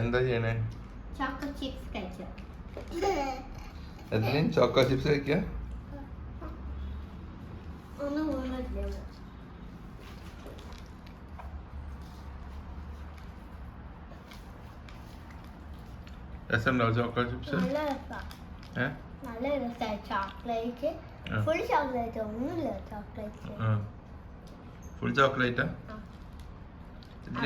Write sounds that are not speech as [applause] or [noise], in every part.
എന്താ ചെയ്യണേ? Choco chips കഴിച്ചോ? എന്തിനും? ചോക്കോ ചിപ്സ് കഴിക്കുക രസമുണ്ടോ ചോക്കോ ചിപ്സ് നല്ല രസമാണ് ചോക്ലേറ്റ്. ഫുൾ ചോക്ലേറ്റ് ഒന്നുമില്ല ചോക്ലേറ്റ്. ഫുൾ ചോക്ലേറ്റാ ആ.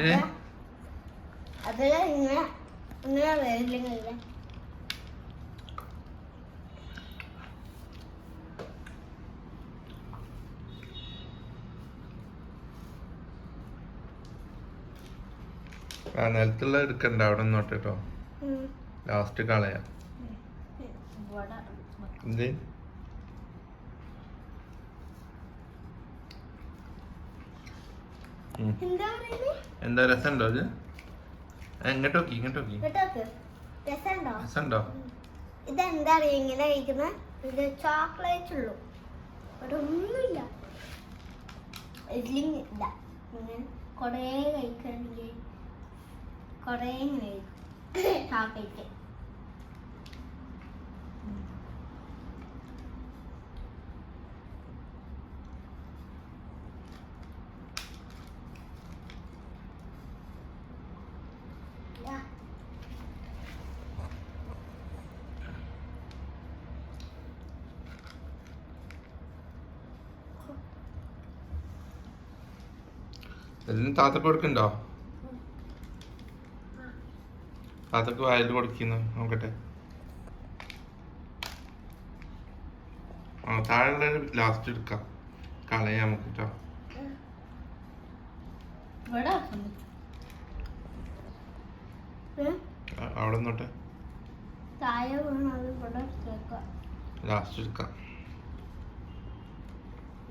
നിലത്തുള്ള എടുക്കണ്ട. അവിടെ നിന്നോട്ട് കേട്ടോ ലാസ്റ്റ് കളയാ. എന്ത്? എന്താ രസമുണ്ടോ അത്? എങ്ങോട്ട് നോക്കി ഇങ്ങോട്ട് നോക്കി. രസമുണ്ടോ? ഇതെന്താ അറിയാ ഇങ്ങനെ കഴിക്കുന്നത് ഇത് ചോക്ലേറ്റ് ഉള്ളൂ. ഇവിടെ ഒന്നുമില്ല ഇതിലിങ് ഇല്ല. ഇങ്ങനെ കുറേ കഴിക്കണമെങ്കിൽ കുറേ ചോക്ലേറ്റ് [coughs] ഇതിന് താത്തക്ക് കൊടുക്കണ്ടോ താത്തക്ക് വായിൽ കൊടുക്കുന്നു നോക്കട്ടെ. ആ താഴെ ലാസ്റ്റ് എടുക്കാം. കളയാം നമുക്ക് കേട്ടോ അവിടെ കേൾക്കുക ലാസ്റ്റ് എടുക്കാം.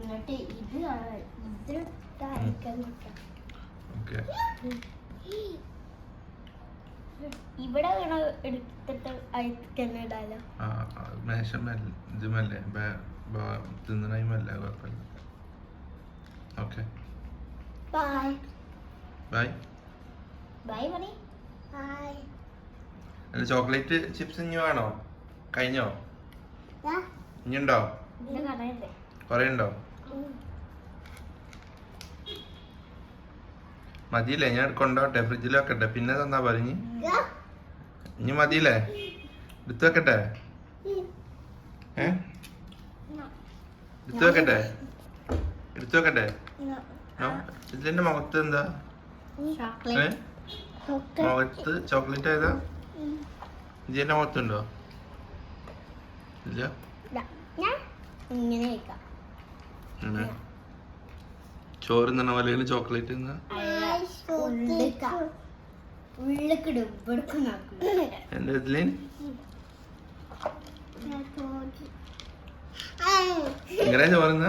എന്നിട്ട് ഇത് കാണാൻ ഇത് അയക്കാൻ കിട്ടാം ഓക്കെ ഇവിടെ എടുത്തിട്ട് ഇടാലോ? ആ ആ, മേശമല്ല ഇതുമല്ലേ തിന്നണയുമല്ല കുഴപ്പമില്ല. ഓക്കെ ബൈ ബൈ ബൈ മണി ബൈ അല്ല ചോക്ലേറ്റ് ചിപ്സ് ഇനി വേണോ? കഴിഞ്ഞോ? ഇനിയുണ്ടോ? കുറേ ഉണ്ടോ മതിയില്ലേ? ഞാൻ കൊണ്ടോട്ടെ ഫ്രിഡ്ജിൽ വെക്കട്ടെ. പിന്നെ തന്നാ പറഞ്ഞു ഇനി? മതിയില്ലേ? എടുത്തു വെക്കട്ടെ? ഏ? എടുത്തു വെക്കട്ടെ? എടുത്തു വെക്കട്ടെ? ഇതിന്റെ മുഖത്ത് എന്താ? മുഖത്ത് ചോക്ലേറ്റ് ഏതാ? ഇതിന്റെ മുഖത്തുണ്ടോ? ഇല്ല. ചോറ് തിന്നണ പോലെ ചോക്ലേറ്റ് തിന്നാ. എങ്ങനെ ചോറുന്ന?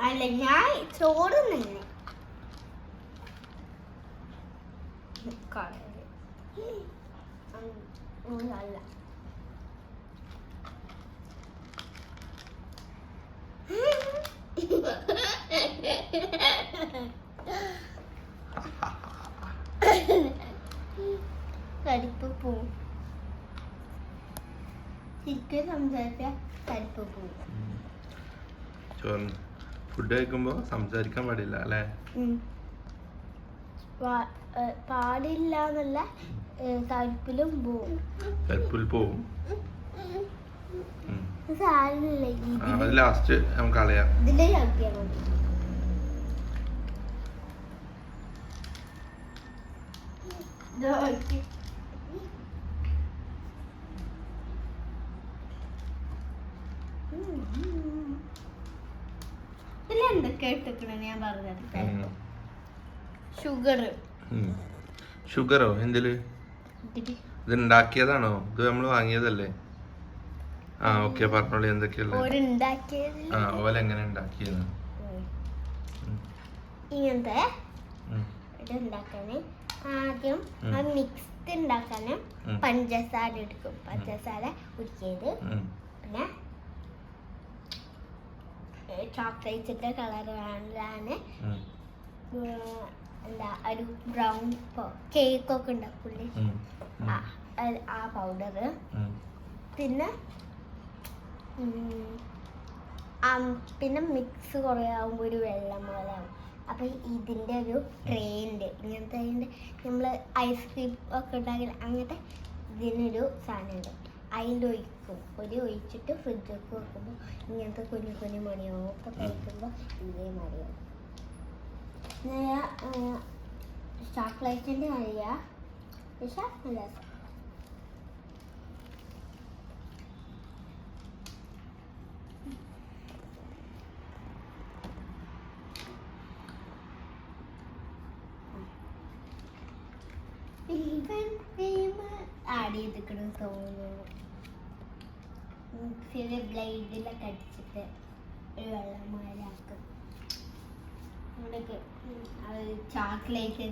അല്ല ഞാൻ ചോറ് തന്നെ അല്ല. കരിപ്പ് പോവും. ശരിക്കും സംസാരിച്ച കരിപ്പ് പോവും. ചോറ് ഫുഡ് കഴിക്കുമ്പോ സംസാരിക്കാൻ പാടില്ല അല്ലേ. പാ- പാടില്ല എന്നല്ല കരിപ്പിലും പോവും. കരിപ്പിൽ പോവും. ലാസ്റ്റ് നമുക്ക് കളയാം. ഇതിലെ മതി ഇത് നോക്ക്. ഉം, ഉം. ഇതിലെന്തൊക്കെ ഞാൻ പറഞ്ഞത്. ഷുഗർ ഷുഗറോ എന്തിൽ? ഇത് ഉണ്ടാക്കിയതാണോ ഇത് നമ്മൾ വാങ്ങിയതല്ലേ? ആ ഓക്കെ പറഞ്ഞോളി എന്തൊക്കെയല്ലേ ആ ഓല എങ്ങനെ ഉണ്ടാക്കിയത്? ഇങ്ങനത്തെ. ഇത് ഉണ്ടാക്കാന് ആദ്യം മിക്സ്ഡ് ഉണ്ടാക്കാന് പഞ്ചസാര എടുക്കും. പഞ്ചസാര ഉരുക്കിയത് ഉം. പിന്നെ ചോക്ലേറ്റിന്റെ ഉം. എന്താ ഒരു ബ്രൗൺ കേക്കൊക്കെ ഉണ്ടാക്കൂലേ ഉം, ഉം, ആ പൗഡർ പിന്നെ പിന്നെ മിക്സ് കുറേ ആകുമ്പോൾ ഒരു വെള്ളം പോലെ ആവും. അപ്പം ഇതിന്റെ ഒരു ട്രേ ഉണ്ട് ഇങ്ങനത്തെ അതിന്റെ നമ്മൾ ഐസ്ക്രീം ഒക്കെ ഉണ്ടാക്കില്ല അങ്ങനത്തെ ഇതിനൊരു സാധനമുണ്ട് അതിന്റെ ഒഴിക്കും ഒരു ഒഴിച്ചിട്ട് ഫ്രിഡ്ജിലേക്ക് വെക്കുമ്പോൾ ഇങ്ങനത്തെ കുഞ്ഞു കുഞ്ഞു മണിയൊക്കെ കഴിക്കുമ്പോൾ ഇതേ മറിയാവും ചോക്ലേറ്റിന്റെ മണിയാ പക്ഷേ. ഇവൻ ക്രീം ആഡ് ചെയ്തിക്കണം തോന്നുന്നു. മിക്സിയിലെ ബ്ലേഡിലൊക്കെ അടിച്ചിട്ട് ഒരു വെള്ളമാലാക്കും ഇവിടെയൊക്കെ അത് ചോക്ലേറ്റ്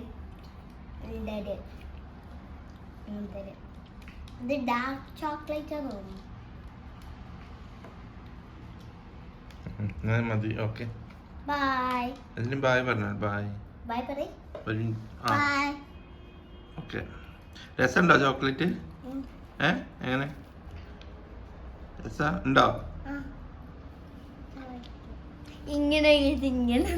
ഇത് ഡാർക്ക് ചോക്ലേറ്റ് തോന്നുന്നു. മതി ഓക്കെ ബൈ അതിന് ബായ് പറഞ്ഞാൽ ബായ് ബൈ പറയ്. ബൈ ഓക്കെ രസമുണ്ടോ ചോക്ലേറ്റ്? ഏ? എങ്ങനെ? രസ? ഉണ്ടോ? ഇങ്ങനെ ഇങ്ങനെ